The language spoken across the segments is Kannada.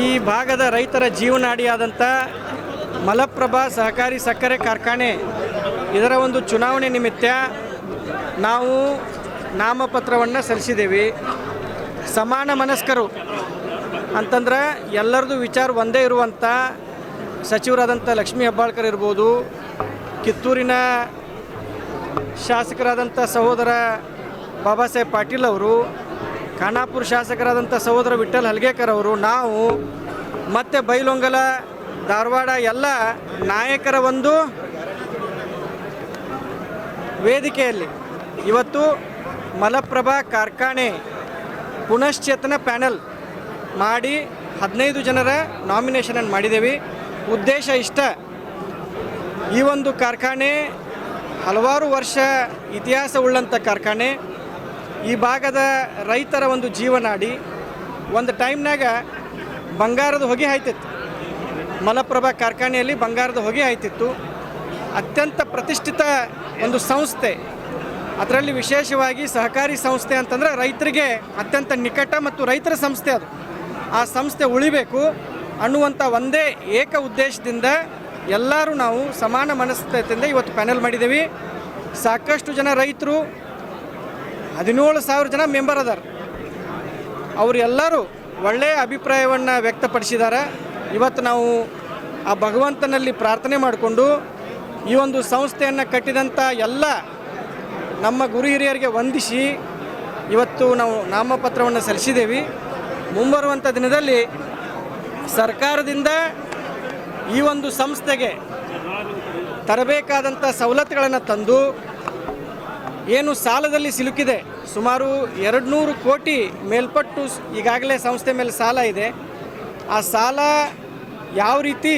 ಈ ಭಾಗದ ರೈತರ ಜೀವನಾಡಿಯಾದಂಥ ಮಲಪ್ರಭಾ ಸಹಕಾರಿ ಸಕ್ಕರೆ ಕಾರ್ಖಾನೆ. ಇದರ ಒಂದು ಚುನಾವಣೆ ನಿಮಿತ್ತ ನಾವು ನಾಮಪತ್ರವನ್ನು ಸಲ್ಲಿಸಿದ್ದೇವೆ. ಸಮಾನ ಮನಸ್ಕರು ಅಂತಂದ್ರೆ ಎಲ್ಲರದು ವಿಚಾರ ಒಂದೇ ಇರುವಂಥ ಸಚಿವರಾದಂಥ ಲಕ್ಷ್ಮೀ ಹೆಬ್ಬಾಳ್ಕರ್ ಇರ್ಬೋದು, ಕಿತ್ತೂರಿನ ಶಾಸಕರಾದಂಥ ಸಹೋದರ ಬಾಬಾ ಸಾಹೇಬ್ ಪಾಟೀಲ್ ಅವರು ಖಾನಾಪುರ ಶಾಸಕರಾದಂಥ ಸಹೋದರ ವಿಠಲ್ ಹಲ್ಗೇಕರ್ ಅವರು ನಾವು ಮತ್ತು ಬೈಲೊಂಗಲ, ಧಾರವಾಡ ಎಲ್ಲ ನಾಯಕರ ಒಂದು ವೇದಿಕೆಯಲ್ಲಿ ಇವತ್ತು ಮಲಪ್ರಭಾ ಕಾರ್ಖಾನೆ ಪುನಶ್ಚೇತನ ಪ್ಯಾನಲ್ ಮಾಡಿ ಹದಿನೈದು ಜನರ ನಾಮಿನೇಷನನ್ನು ಮಾಡಿದ್ದೇವೆ. ಉದ್ದೇಶ ಇಷ್ಟ. ಈ ಒಂದು ಕಾರ್ಖಾನೆ ಹಲವಾರು ವರ್ಷ ಇತಿಹಾಸ ಉಳ್ಳಂಥ ಕಾರ್ಖಾನೆ. ಈ ಭಾಗದ ರೈತರ ಒಂದು ಜೀವನಾಡಿ ಒಂದು ಟೈಮ್ನಾಗ ಬಂಗಾರದ ಹೊಗೆ ಆಯ್ತಿತ್ತು ಮಲಪ್ರಭಾ ಕಾರ್ಖಾನೆಯಲ್ಲಿ ಬಂಗಾರದ ಹೊಗೆ ಆಯ್ತಿತ್ತು ಅತ್ಯಂತ ಪ್ರತಿಷ್ಠಿತ ಒಂದು ಸಂಸ್ಥೆ. ಅದರಲ್ಲಿ ವಿಶೇಷವಾಗಿ ಸಹಕಾರಿ ಸಂಸ್ಥೆ ಅಂತಂದರೆ ರೈತರಿಗೆ ಅತ್ಯಂತ ನಿಕಟ ಮತ್ತು ರೈತರ ಸಂಸ್ಥೆ ಅದು. ಆ ಸಂಸ್ಥೆ ಉಳಿಬೇಕು ಅನ್ನುವಂಥ ಒಂದೇ ಏಕ ಉದ್ದೇಶದಿಂದ ಎಲ್ಲರೂ ನಾವು ಸಮಾನ ಮನಸ್ಥಿತಿಯಿಂದ ಇವತ್ತು ಪ್ಯಾನೆಲ್ ಮಾಡಿದ್ದೀವಿ. ಸಾಕಷ್ಟು ಜನ ರೈತರು ಹದಿನೇಳು ಸಾವಿರ ಜನ ಮೆಂಬರ್ ಅದಾರ. ಅವರೆಲ್ಲರೂ ಒಳ್ಳೆಯ ಅಭಿಪ್ರಾಯವನ್ನು ವ್ಯಕ್ತಪಡಿಸಿದ್ದಾರೆ. ಇವತ್ತು ನಾವು ಆ ಭಗವಂತನಲ್ಲಿ ಪ್ರಾರ್ಥನೆ ಮಾಡಿಕೊಂಡು ಈ ಒಂದು ಸಂಸ್ಥೆಯನ್ನು ಕಟ್ಟಿದಂಥ ಎಲ್ಲ ನಮ್ಮ ಗುರು ಹಿರಿಯರಿಗೆ ವಂದಿಸಿ ಇವತ್ತು ನಾವು ನಾಮಪತ್ರವನ್ನು ಸಲ್ಲಿಸಿದ್ದೇವೆ. ಮುಂಬರುವಂಥ ದಿನದಲ್ಲಿ ಸರ್ಕಾರದಿಂದ ಈ ಒಂದು ಸಂಸ್ಥೆಗೆ ತರಬೇಕಾದಂಥ ಸವಲತ್ತುಗಳನ್ನು ತಂದು ಏನು ಸಾಲದಲ್ಲಿ ಸಿಲುಕಿದೆ. ಸುಮಾರು ಎರಡು ನೂರು ಕೋಟಿ ಮೇಲ್ಪಟ್ಟು ಈಗಾಗಲೇ ಸಂಸ್ಥೆ ಮೇಲೆ ಸಾಲ ಇದೆ. ಆ ಸಾಲ ಯಾವ ರೀತಿ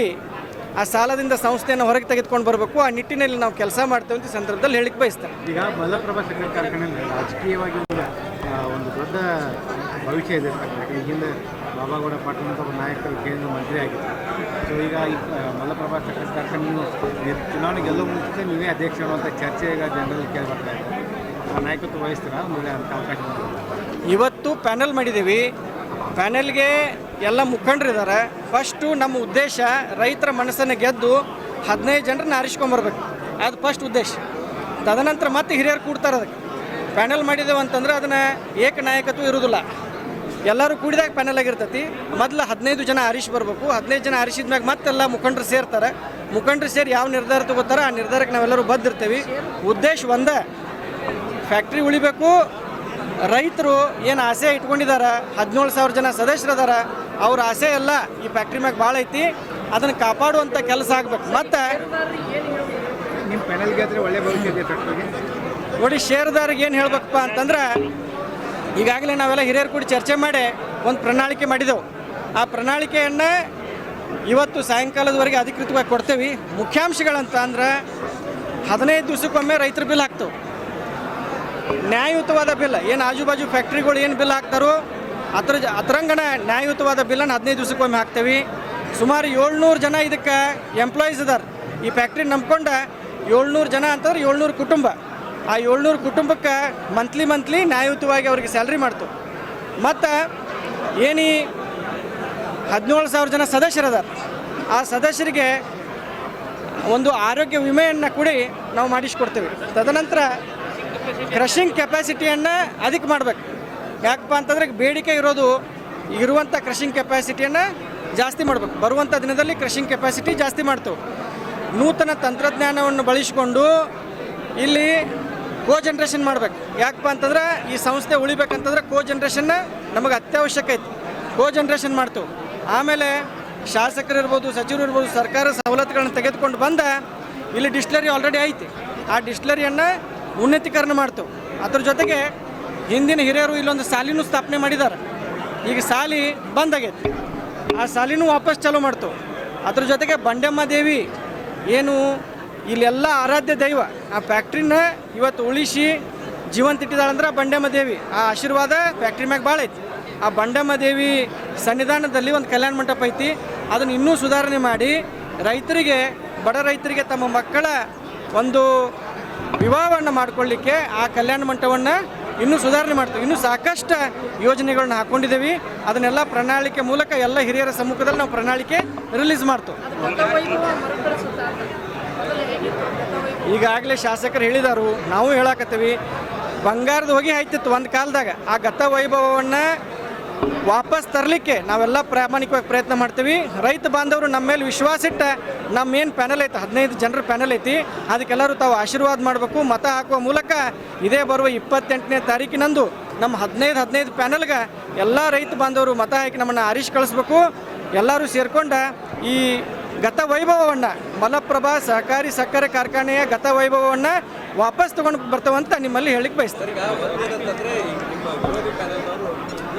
ಆ ಸಾಲದಿಂದ ಸಂಸ್ಥೆಯನ್ನು ಹೊರಗೆ ತೆಗೆದುಕೊಂಡು ಬರಬೇಕು, ಆ ನಿಟ್ಟಿನಲ್ಲಿ ನಾವು ಕೆಲಸ ಮಾಡ್ತೇವೆ ಅಂತ ಸಂದರ್ಭದಲ್ಲಿ ಹೇಳಿಕ್ಕೆ ಬಯಸ್ತೇವೆ ಈಗ ಮಲಪ್ರಭಾ ಸಕ್ಕರೆ ಕಾರ್ಖಾನೆ ರಾಜಕೀಯವಾಗಿ ಒಂದು ದೊಡ್ಡ ಭವಿಷ್ಯ ಇದೆ. ಬಾಬಾಗೌಡ ಪಾಟೀಲ್ ಅಂತ ಒಬ್ಬ ನಾಯಕರು ಕೇಂದ್ರ ಮಂತ್ರಿ ಆಗಿದ್ದರು ಸೊ ಈಗ ಈ ಮಲಪ್ರಭಾ ಸಕ್ಕರೆ ನೀವು ನೀವು ಚುನಾವಣೆ ಗೆಲ್ಲೋ ಮುಂಚೆ ನೀವೇ ಅಧ್ಯಕ್ಷ ಅನ್ನುವಂಥ ಚರ್ಚೆ ಈಗ ಜನರಲ್ಲಿ ಕೇಳ್ಬರ್ತಾ ಇದೆ. ಆ ನಾಯಕತ್ವ ವಹಿಸ್ತೀರಾ? ಒಂದು ಅಂತ ಅವಕಾಶ? ಇವತ್ತು ಪ್ಯಾನೆಲ್ ಮಾಡಿದ್ದೀವಿ. ಪ್ಯಾನಲ್ಗೆ ಎಲ್ಲ ಮುಖಂಡರಿದ್ದಾರೆ. ಫಸ್ಟು ನಮ್ಮ ಉದ್ದೇಶ ರೈತರ ಮನಸ್ಸನ್ನು ಗೆದ್ದು ಹದಿನೈದು ಜನರನ್ನ ಆರಿಸ್ಕೊಂಬರ್ಬೇಕು ಅದು ಫಸ್ಟ್ ಉದ್ದೇಶ. ತದನಂತರ ಮತ್ತೆ ಹಿರಿಯರು ಕೂಡ್ತಾರೆ ಅದಕ್ಕೆ ಪ್ಯಾನೆಲ್ ಮಾಡಿದೆವು ಅಂತಂದ್ರೆ ಅದನ್ನು ಏಕ ನಾಯಕತ್ವ ಇರೋದಿಲ್ಲ ಎಲ್ಲರೂ ಕೂಡಿದಾಗ ಪ್ಯಾನೆಲ್ ಆಗಿರ್ತೈತಿ. ಮೊದಲು ಹದಿನೈದು ಜನ ಆರಿಸಿ ಬರಬೇಕು. ಹದಿನೈದು ಜನ ಆರಿಸಿದ ಮ್ಯಾಗ ಮತ್ತೆಲ್ಲ ಮುಖಂಡರು ಸೇರ್ತಾರೆ. ಮುಖಂಡರು ಸೇರಿ ಯಾವ ನಿರ್ಧಾರ ತಗೋತಾರೆ ಆ ನಿರ್ಧಾರಕ್ಕೆ ನಾವೆಲ್ಲರೂ ಬದ್ದಿರ್ತೀವಿ ಉದ್ದೇಶ ಒಂದೇ ಫ್ಯಾಕ್ಟ್ರಿ ಉಳಿಬೇಕು. ರೈತರು ಏನು ಆಸೆ ಇಟ್ಕೊಂಡಿದ್ದಾರೆ ಹದಿನೇಳು ಸಾವಿರ ಜನ ಸದಸ್ಯರದಾರ ಅವ್ರ ಆಸೆ ಎಲ್ಲ ಈ ಫ್ಯಾಕ್ಟ್ರಿ ಮ್ಯಾಗ ಭಾಳ ಐತಿ. ಅದನ್ನು ಕಾಪಾಡುವಂಥ ಕೆಲಸ ಆಗ್ಬೇಕು. ಮತ್ತು ನಿಮ್ಮ ಒಳ್ಳೆ ನೋಡಿ ಷೇರುದಾರಿಗೆ ಏನು ಹೇಳ್ಬೇಕಪ್ಪ ಅಂತಂದ್ರೆ ಈಗಾಗಲೇ ನಾವೆಲ್ಲ ಹಿರಿಯರು ಕೂಡ ಚರ್ಚೆ ಮಾಡಿ ಒಂದು ಪ್ರಣಾಳಿಕೆ ಮಾಡಿದೆವು. ಆ ಪ್ರಣಾಳಿಕೆಯನ್ನು ಇವತ್ತು ಸಾಯಂಕಾಲದವರೆಗೆ ಅಧಿಕೃತವಾಗಿ ಕೊಡ್ತೇವೆ. ಮುಖ್ಯಾಂಶಗಳಂತ ಅಂದ್ರೆ ಹದಿನೈದು ದಿವಸಕ್ಕೊಮ್ಮೆ ರೈತರ ಬಿಲ್ ಹಾಕ್ತವೆ. ನ್ಯಾಯಯುತವಾದ ಬಿಲ್, ಏನು ಆಜುಬಾಜು ಫ್ಯಾಕ್ಟ್ರಿಗಳು ಏನು ಬಿಲ್ ಹಾಕ್ತಾರೋ ಅದ್ರ ಅದರಂಗನ ನ್ಯಾಯಯುತವಾದ ಬಿಲ್ಲನ್ನು ಹದಿನೈದು ದಿವಸಕ್ಕೊಮ್ಮೆ ಹಾಕ್ತೇವೆ. ಸುಮಾರು ಏಳ್ನೂರು ಜನ ಇದಕ್ಕೆ ಎಂಪ್ಲಾಯೀಸ್ ಇದಾರೆ. ಈ ಫ್ಯಾಕ್ಟ್ರಿ ನಂಬ್ಕೊಂಡ ಏಳ್ನೂರು ಜನ ಅಂತಂದ್ರೆ ಏಳ್ನೂರು ಕುಟುಂಬ. ಆ ಏಳ್ನೂರು ಕುಟುಂಬಕ್ಕೆ ಮಂತ್ಲಿ ಮಂತ್ಲಿ ನ್ಯಾಯಯುತವಾಗಿ ಅವ್ರಿಗೆ ಸ್ಯಾಲ್ರಿ ಮಾಡ್ತು. ಮತ್ತು ಏನಿ ಹದಿನೇಳು ಸಾವಿರ ಜನ ಸದಸ್ಯರದಾರ. ಆ ಸದಸ್ಯರಿಗೆ ಒಂದು ಆರೋಗ್ಯ ವಿಮೆಯನ್ನು ಕೂಡಿ ನಾವು ಮಾಡಿಸ್ಕೊಡ್ತೀವಿ. ತದನಂತರ ಕ್ರಷಿಂಗ್ ಕೆಪಾಸಿಟಿಯನ್ನು ಅದಕ್ಕೆ ಮಾಡಬೇಕು. ಯಾಕಪ್ಪ ಅಂತಂದ್ರೆ ಬೇಡಿಕೆ ಇರೋದು ಇರುವಂಥ ಕ್ರಷಿಂಗ್ ಕೆಪಾಸಿಟಿಯನ್ನು ಜಾಸ್ತಿ ಮಾಡಬೇಕು. ಬರುವಂಥ ದಿನದಲ್ಲಿ ಕ್ರಷಿಂಗ್ ಕೆಪಾಸಿಟಿ ಜಾಸ್ತಿ ಮಾಡ್ತೇವೆ. ನೂತನ ತಂತ್ರಜ್ಞಾನವನ್ನು ಬಳಸಿಕೊಂಡು ಇಲ್ಲಿ ಕೋ ಜನ್ರೇಷನ್ ಮಾಡ್ಬೇಕು. ಯಾಕಪ್ಪ ಅಂತಂದ್ರೆ ಈ ಸಂಸ್ಥೆ ಉಳಿಬೇಕಂತಂದ್ರೆ ಕೋ ಜನ್ರೇಷನ್ನ ನಮಗೆ ಅತ್ಯವಶ್ಯಕ ಐತಿ. ಕೋ ಜನ್ರೇಷನ್ ಮಾಡ್ತೇವೆ. ಆಮೇಲೆ ಶಾಸಕರು ಇರ್ಬೋದು ಸಚಿವರು ಇರ್ಬೋದು ಸರ್ಕಾರ ಸವಲತ್ತುಗಳನ್ನ ತೆಗೆದುಕೊಂಡು ಬಂದ ಇಲ್ಲಿ ಡಿಸ್ಟ್ಲರಿ ಆಲ್ರೆಡಿ ಐತಿ. ಆ ಡಿಸ್ಟ್ಲರಿಯನ್ನು ಉನ್ನತೀಕರಣ ಮಾಡ್ತೇವೆ. ಅದ್ರ ಜೊತೆಗೆ ಹಿಂದಿನ ಹಿರಿಯರು ಇಲ್ಲೊಂದು ಸಾಲಿನೂ ಸ್ಥಾಪನೆ ಮಾಡಿದ್ದಾರೆ. ಈಗ ಸಾಲಿ ಬಂದಾಗೈತಿ. ಆ ಸಾಲಿನೂ ವಾಪಸ್ ಚಾಲೂ ಮಾಡ್ತು ಅದ್ರ ಜೊತೆಗೆ ಬಂಡೆಮ್ಮ ದೇವಿ ಏನು ಇಲ್ಲೆಲ್ಲ ಆರಾಧ್ಯ ದೈವ. ಆ ಫ್ಯಾಕ್ಟ್ರಿನ ಇವತ್ತು ಉಳಿಸಿ ಜೀವಂತ ಇಟ್ಟಿದ್ದಾಳಂದ್ರೆ ಆ ಬಂಡೆಮ್ಮ ದೇವಿ. ಆ ಆಶೀರ್ವಾದ ಫ್ಯಾಕ್ಟ್ರಿ ಮ್ಯಾಗ ಭಾಳ ಐತಿ. ಆ ಬಂಡೆಮ್ಮ ದೇವಿ ಸನ್ನಿಧಾನದಲ್ಲಿ ಒಂದು ಕಲ್ಯಾಣ ಮಂಟಪ ಐತಿ. ಅದನ್ನು ಇನ್ನೂ ಸುಧಾರಣೆ ಮಾಡಿ ರೈತರಿಗೆ, ಬಡ ರೈತರಿಗೆ ತಮ್ಮ ಮಕ್ಕಳ ಒಂದು ವಿವಾಹವನ್ನು ಮಾಡಿಕೊಳ್ಳಿಕ್ಕೆ ಆ ಕಲ್ಯಾಣ ಮಂಟಪವನ್ನು ಇನ್ನೂ ಸುಧಾರಣೆ ಮಾಡ್ತೀವಿ. ಇನ್ನೂ ಸಾಕಷ್ಟು ಯೋಜನೆಗಳನ್ನ ಹಾಕ್ಕೊಂಡಿದ್ದೀವಿ ಅದನ್ನೆಲ್ಲ ಪ್ರಣಾಳಿಕೆ ಮೂಲಕ ಎಲ್ಲ ಹಿರಿಯರ ಸಮ್ಮುಖದಲ್ಲಿ ನಾವು ಪ್ರಣಾಳಿಕೆ ರಿಲೀಸ್ ಮಾಡ್ತೀವಿ. ಈಗಾಗಲೇ ಶಾಸಕರು ಹೇಳಿದಾರು, ನಾವು ಹೇಳಾಕತ್ತೀವಿ ಬಂಗಾರದ ಹೋಗಿ ಆಯ್ತಿತ್ತು ಒಂದು ಕಾಲದಾಗ. ಆ ಗತ ವೈಭವವನ್ನು ವಾಪಸ್ ತರಲಿಕ್ಕೆ ನಾವೆಲ್ಲ ಪ್ರಾಮಾಣಿಕವಾಗಿ ಪ್ರಯತ್ನ ಮಾಡ್ತೀವಿ. ರೈತ ಬಾಂಧವರು ನಮ್ಮ ಮೇಲೆ ವಿಶ್ವಾಸ ಇಟ್ಟ, ನಮ್ಮ ಏನು ಪ್ಯಾನಲ್ ಐತೆ, ಹದಿನೈದು ಜನರ ಪ್ಯಾನಲ್ ಐತಿ, ಅದಕ್ಕೆಲ್ಲರೂ ತಾವು ಆಶೀರ್ವಾದ ಮಾಡಬೇಕು, ಮತ ಹಾಕುವ ಮೂಲಕ ಇದೇ ಬರುವ ಇಪ್ಪತ್ತೆಂಟನೇ ತಾರೀಕಿನಂದು ನಮ್ಮ ಹದಿನೈದು ಹದಿನೈದು ಪ್ಯಾನಲ್ಗೆ ಎಲ್ಲ ರೈತ ಬಾಂಧವರು ಮತ ಹಾಕಿ ನಮ್ಮನ್ನು ಆರಿಸಿ ಕಳಿಸ್ಬೇಕು. ಎಲ್ಲರೂ ಸೇರ್ಕೊಂಡು ಈ ಗತ ವೈಭವವನ್ನು ಮಲಪ್ರಭಾ ಸಹಕಾರಿ ಸಕ್ಕರೆ ಕಾರ್ಖಾನೆಯ ಗತ ವೈಭವವನ್ನು ವಾಪಸ್ ತಗೊಂಡು ಬರ್ತವಂತ ನಿಮ್ಮಲ್ಲಿ ಹೇಳಿಕ್ ಬಯಸ್ತಾರೆ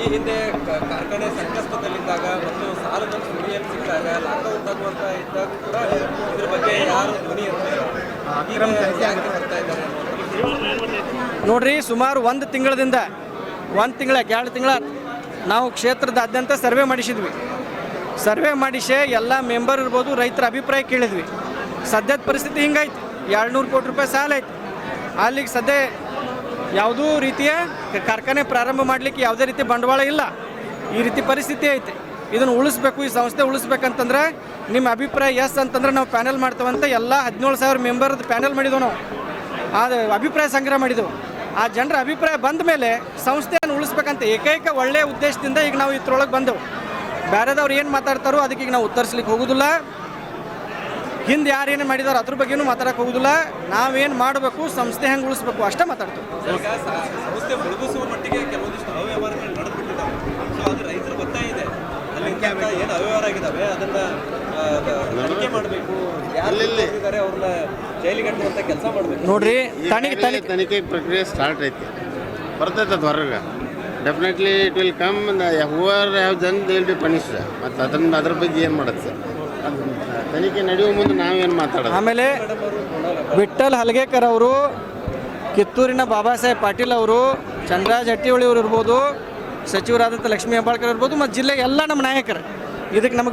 ಈ ಹಿಂದೆ ಕಾರ್ಖಾನೆ ಸಂಕಷ್ಟದಲ್ಲಿದ್ದಾಗ ಮತ್ತು ಸಾಲದ ಸುಳಿಯಲ್ಲಿ ಸಿಕ್ಕಾಗ ಲಾಕ್ಡೌನ್ ತಗುವಂತ ಇದ್ದಾಗ ಕೂಡ ಇದ್ರ ಬಗ್ಗೆ ಯಾರು ಧ್ವನಿ ನೋಡ್ರಿ ಸುಮಾರು ಒಂದು ತಿಂಗಳದಿಂದ ಒಂದು ತಿಂಗಳ ಎರಡು ತಿಂಗಳ ನಾವು ಕ್ಷೇತ್ರದಾದ್ಯಂತ ಸರ್ವೆ ಮಾಡಿಸಿದ್ವಿ. ಸರ್ವೆ ಮಾಡಿಸೆ ಎಲ್ಲ ಮೆಂಬರ್ ಇರ್ಬೋದು, ರೈತರ ಅಭಿಪ್ರಾಯ ಕೇಳಿದ್ವಿ. ಸದ್ಯದ ಪರಿಸ್ಥಿತಿ ಹಿಂಗಾಯ್ತು ಏಳ್ನೂರು ಕೋಟಿ ರೂಪಾಯಿ ಸಾಲ ಐತೆ. ಅಲ್ಲಿಗೆ ಸದ್ಯ ಯಾವುದೂ ರೀತಿಯ ಕಾರ್ಖಾನೆ ಪ್ರಾರಂಭ ಮಾಡಲಿಕ್ಕೆ ಯಾವುದೇ ರೀತಿ ಬಂಡವಾಳ ಇಲ್ಲ. ಈ ರೀತಿ ಪರಿಸ್ಥಿತಿ ಐತೆ. ಇದನ್ನು ಉಳಿಸ್ಬೇಕು, ಈ ಸಂಸ್ಥೆ ಉಳಿಸ್ಬೇಕಂತಂದ್ರೆ ನಿಮ್ಮ ಅಭಿಪ್ರಾಯ ಎಸ್ ಅಂತಂದ್ರೆ ನಾವು ಪ್ಯಾನೆಲ್ ಮಾಡ್ತೇವಂತ ಎಲ್ಲ ಹದಿನೇಳು ಸಾವಿರ ಮೆಂಬರ್ದು ಪ್ಯಾನೆಲ್ ಮಾಡಿದ್ವು ನಾವು. ಅದು ಅಭಿಪ್ರಾಯ ಸಂಗ್ರಹ ಮಾಡಿದೆವು. ಆ ಜನರ ಅಭಿಪ್ರಾಯ ಬಂದ ಮೇಲೆ ಸಂಸ್ಥೆಯನ್ನು ಉಳಿಸ್ಬೇಕಂತ ಏಕೈಕ ಒಳ್ಳೆಯ ಉದ್ದೇಶದಿಂದ ಈಗ ನಾವು ಇದ್ರೊಳಗೆ ಬಂದೆವು. ಬೇರೆದವ್ರು ಏನು ಮಾತಾಡ್ತಾರೋ ಅದಕ್ಕೆ ಈಗ ನಾವು ಉತ್ತರಿಸ್ಲಿಕ್ಕೆ ಹೋಗೋದಿಲ್ಲ. ಹಿಂದೆ ಯಾರು ಏನು ಮಾಡಿದಾರೋ ಅದ್ರ ಬಗ್ಗೆನೂ ಮಾತಾಡಕ್ಕೆ ಹೋಗೋದಿಲ್ಲ. ನಾವೇನು ಮಾಡಬೇಕು ಸಂಸ್ಥೆ ಹೆಂಗೆ ಉಳಿಸ್ಬೇಕು ಅಷ್ಟೇ ಮಾತಾಡ್ತೀವಿ. ಈಗ ಸ- ಸಂಸ್ಥೆ ಮುಳುಗಿಸುವ ಮಟ್ಟಿಗೆ ಕೆಲವೊಂದಿಷ್ಟು ಅವ್ಯವಹಾರಗಳು ನಡೆದ್ಬಿಟ್ಟಿದ್ದಾವೆ. ಸೊ ಅದು ರೈತರ ಗೊತ್ತೇ ಇದೆ. ಅಲ್ಲಿ ತನಕ ಏನು ಅವ್ಯವಹಾರ ಆಗಿದ್ದಾವೆ ಅದನ್ನ ಆ, ಮಾಡಬೇಕು. ಯಾರು ಇದ್ದಾರೆ ಅವ್ರನ್ನ ಜೈಲಿಗೆ ಕಟ್ಟುವಂತ ಕೆಲಸ ಮಾಡಬೇಕು. ನೋಡ್ರಿ ತನಿಖೆ ತನಿಖೆ. ತನಿಖೆ ಪ್ರಕ್ರಿಯೆ ಸ್ಟಾರ್ಟ್ ಐತಿ. ಬರ್ತೈತೆ ಅದು ಹೊರಗೆ definitely it will come whoever have done they will be punish ಮತ್ತು ಅದನ್ನು, ಅದ್ರ ಬಗ್ಗೆ ಏನು ಮಾಡುತ್ತೆ ಸರ್ ತನಿಖೆ ನಡೆಯುವ ಮುಂದೆ ನಾವೇನು ಮಾತಾಡೋದು? ಆಮೇಲೆ ವಿಠಲ್ ಹಲಗೇಕರ್ ಅವರು, ಕಿತ್ತೂರಿನ ಬಾಬಾ ಸಾಹೇಬ್ ಪಾಟೀಲ್ ಅವರು ಚಂದ್ರಾಜ್ ಹಟ್ಟಿಹೊಳಿ ಅವರು ಇರ್ಬೋದು, ಸಚಿವರಾದಂಥ ಲಕ್ಷ್ಮೀ ಹೆಬ್ಬಾಳ್ಕರ್ ಇರ್ಬೋದು, ಮತ್ತು ಜಿಲ್ಲೆಗೆ ಎಲ್ಲ ನಮ್ಮ ನಾಯಕರು. ಇದಕ್ಕೆ ನಮಗೆ